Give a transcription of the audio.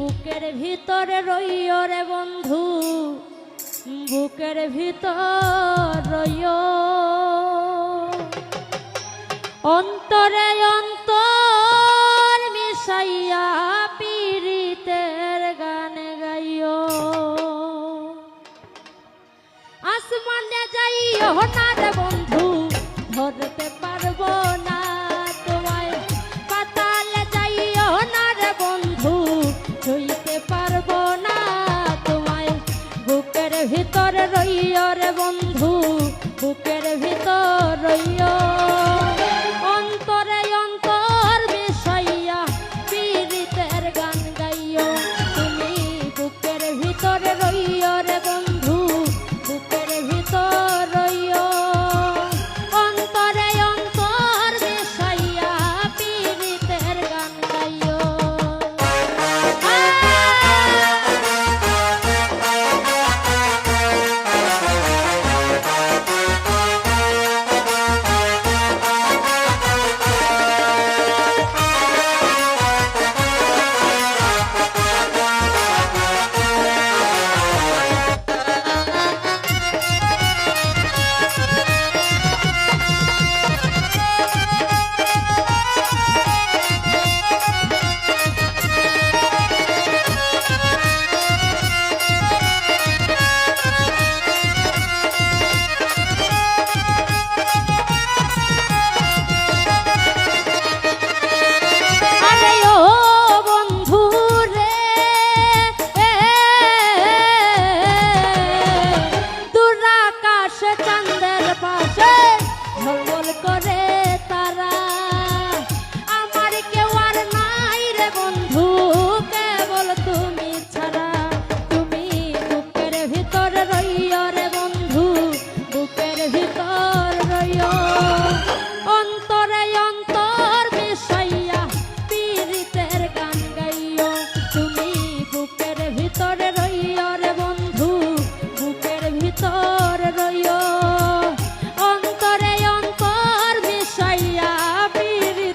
বুকের ভিতরে রইও রে বন্ধু, বুকের ভিতর রইও। অন্তরে অন্তর মিশাইয়া পীড়িতের গান গাইও। আসমানে যাইও না রে বন্ধু, ধরতে পারব ভিতর রইয় রে বন্ধু বুকের ভিতর রইয়।